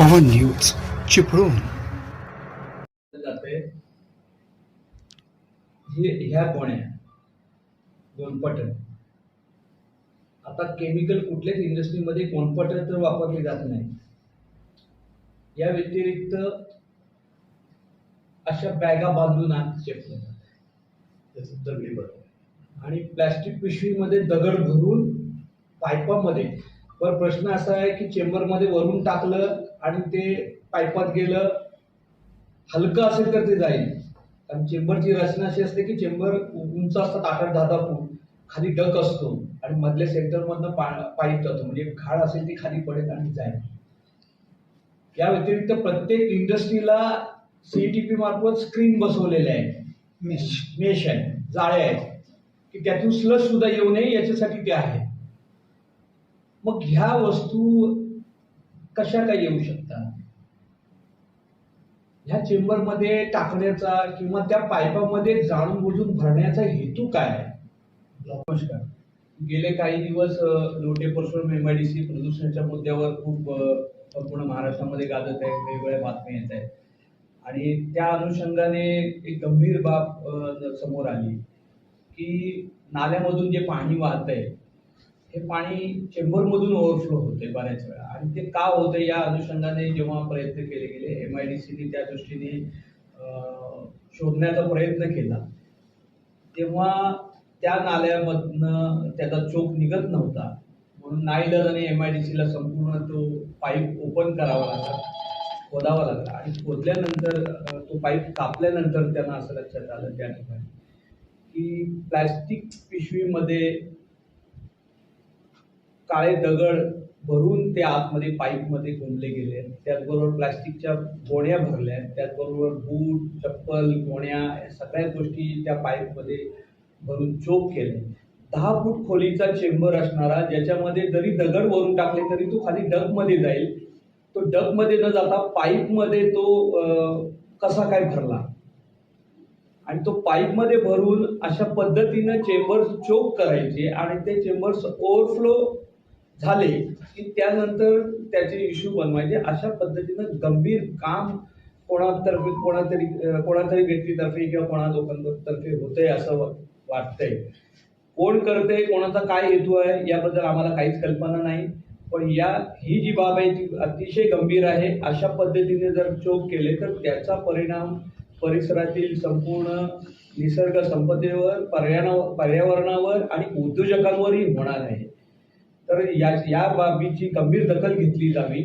पवन news Chiplun. हे ह्या गोण्या गोणपट आता केमिकल कुठल्याच इंडस्ट्रीमध्ये गोणपट तर वापरली जात नाही. या व्यतिरिक्त अशा बॅगा बांधून आत चेपल्या जातात. त्याचं दगडी बरोबर आणि प्लॅस्टिक पिशवीमध्ये दगड भरून पाईपामध्ये पण प्रश्न असा आहे की चेंबरमध्ये वरून टाकलं आणि ते पाईपात गेलं हलकं असेल तर ते जाईल. कारण चेंबरची रचना अशी असते की चेंबर उंच असतात आठ आठ दहा दहा फूट खाली डक असतो आणि मधल्या सेंटरमधनं पा पाईप जातो. म्हणजे खाड असेल ती खाली पडेल आणि जाईल. या व्यतिरिक्त प्रत्येक इंडस्ट्रीला सीईटीपी मार्फत स्क्रीन बसवलेले आहे मेश मेश आहे जाळे आहेत. की त्यातून स्लश सुद्धा येऊ नये याच्यासाठी ते आहे मग ह्या वस्तू कशा काय येऊ शकतात? ह्या चेंबरमध्ये टाकण्याचा किंवा त्या पाईपामध्ये जाणून बुजून भरण्याचा हेतू काय आहे? नमस्कार. गेले काही दिवस अ, लोटे डी एमआयडीसी प्रदूषणाच्या मुद्द्यावर खूप संपूर्ण महाराष्ट्रामध्ये गाजत आहे वेगवेगळ्या बातम्या येत आहेत. आणि त्या अनुषंगाने एक गंभीर बाब समोर आली की नाल्यामधून जे पाणी वाहत आहे हे पाणी चेंबरमधून ओव्हरफ्लो होते बऱ्याच वेळा. आणि ते का होतं या अनुषंगाने जेव्हा प्रयत्न केले गेले एम आय डी सीने त्या दृष्टीने शोधण्याचा प्रयत्न केला तेव्हा त्या नाल्यामधनं त्याचा चोख निघत नव्हता. म्हणून नाईलाजाने एम आय डी सीला संपूर्ण तो पाईप ओपन करावा लागला खोदावा लागला. आणि खोदल्यानंतर तो पाईप कापल्यानंतर त्यांना असं लक्षात आलं त्या ठिकाणी की प्लॅस्टिक पिशवीमध्ये काळे दगड भरून ते आतमध्ये पाईपमध्ये घुमले गेले. त्याचबरोबर प्लास्टिकच्या गोण्या भरल्या. त्याचबरोबर बूट चप्पल गोण्या या सगळ्या गोष्टी त्या पाईपमध्ये भरून चोक केले. दहा फूट खोलीचा चेंबर असणारा ज्याच्यामध्ये जरी दगड वरून टाकले तरी तो खाली डगमध्ये जाईल. तो डगमध्ये न जाता पाईपमध्ये तो कसा काय भरला? आणि तो पाईपमध्ये भरून अशा पद्धतीनं चेंबर्स चोक करायचे आणि ते चेंबर्स ओव्हरफ्लो झाले की त्यानंतर त्याचे इश्यू बनवायचे. अशा पद्धतीनं गंभीर काम कोणातर्फे कोणातरी कोणातरी व्यक्तीतर्फे किंवा कोणा लोकांतर्फे होतंय असं वाटतंय. कोण करते कोणाचा काय हेतू आहे याबद्दल आम्हाला काहीच कल्पना नाही. पण या ही जी बाब आहे ती अतिशय गंभीर आहे. अशा पद्धतीने जर चोख केले तर त्याचा परिणाम परिसरातील संपूर्ण निसर्ग संपदेवर पर्यावरणावर आणि उद्योजकांवरही होणार आहे. तर या या बाबीची गंभीर दखल घेतली जावी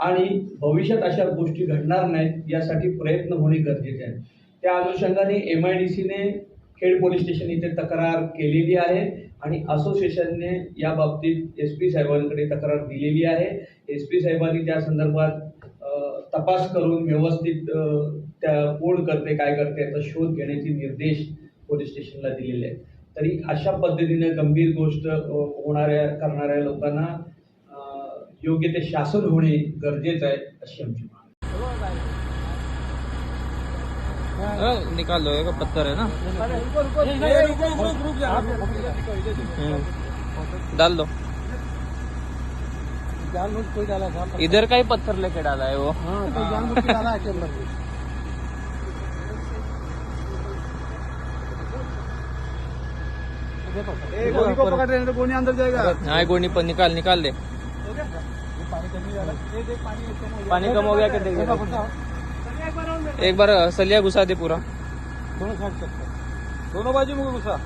आणि भविष्यात अशा गोष्टी घडणार नाहीत यासाठी प्रयत्न होणे गरजेचे आहे. त्या अनुषंगाने एम आय डी सीने खेड पोलीस स्टेशन इथे तक्रार केलेली आहे आणि असोसिएशनने या बाबतीत एस पी साहेबांकडे तक्रार दिलेली आहे. एस पी साहेबांनी त्या संदर्भात तपास करून व्यवस्थित त्या कोण करते काय करते याचा शोध घेण्याचे निर्देश पोलीस स्टेशनला दिलेले आहेत. तरी अशा पद्धतीने गंभीर गोष्ट होणाऱ्या करणाऱ्या लोकांना योग्य ते शासन होणे गरजेचं आहे अशी आमची मागणी निकाल लो का पत्थर है ना। डाल दो. कोई डाला था? इधर का ही पत्थर लेके डाला है वो? हाँ डाला है को हैं गोली अंदर जाएगा हाँ गोनी पर निकाल निकाल दे. पानी कम हो गया क्या देख एक बार सलिया घुसा दे पूरा. दोनों दोनों बाजू में घुसा